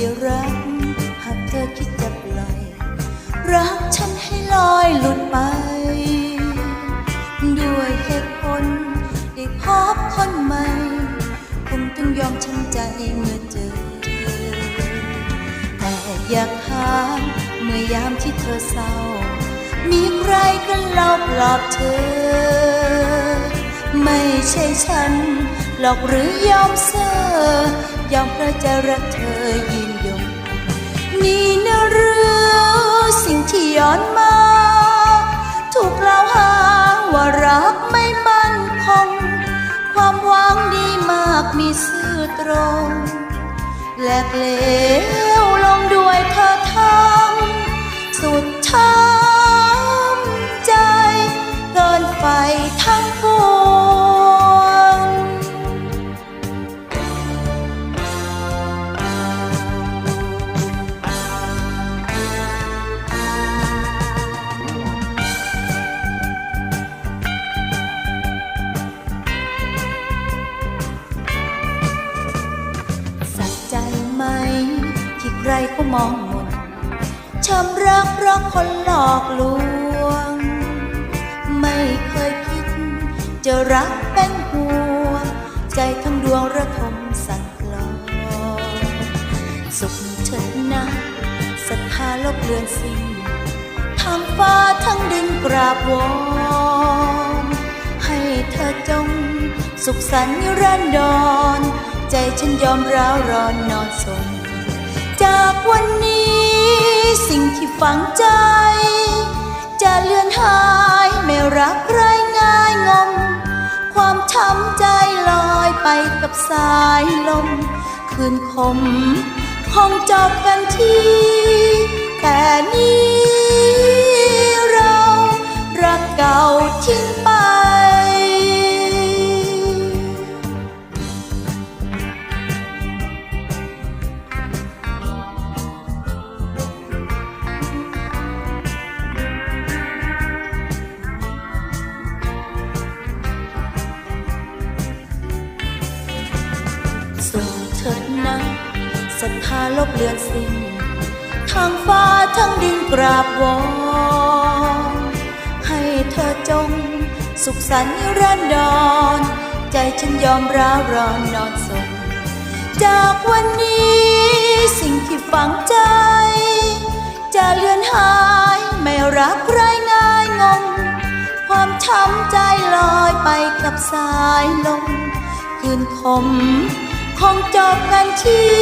ได้รัก หากเธอคิดจะปล่อย รักฉันให้ลอยหลุดไป ด้วยเหตุผลได้พบคนใหม่ คงต้องยอมช้ำใจเมื่อเจอแต่อยากถามเมื่อยามที่เธอเศร้า มีใครกันเล่าปลอบเธอไม่ใช่ฉัน หลอกหรือยอมเซอยอมเพราะจะรักเธอยืน นี่นะหรือสิ่งที่ย้อนมา ถูกกล่าวหาว่ารักไม่มั่นคง ความหวังดีมากมีซื่อตรง แลกเหลวลงด้วยเธอทำ รเขามองหมดช้ำรักเพราะคนหลอกลวง ไม่เคยคิด จะรักเป็นห่วงใจทั้งดวงระทมสั่นคลอนสุขเถิดนะศรัทธาลบเลือนสิ้นทางฟ้าทั้งดินกราบวอนให้เธอจง สุขสันต์นิรันดร ใจฉันยอมร้าวรอนนอนสม จากวันนี้สิ่งที่ฝังใจ จะเลือนหายไม่รักไรง่ายงม ความช้ำใจลอยไปกับสายลม คืนคมคงจบกันที่แต่นี้ ศรัทธาลบเลือนสิ้นทางฟ้าทั้งดินกราบวอนให้เธอจง สุขสันต์รันดร ใจฉันยอมร้าวรอนนอนสมจากวันนี้สิ่งที่ฝังใจ จะเลือนหายไม่รักใครง่ายงมความช้ำใจลอยไปกับสายลมคืนคมคงจบกันที่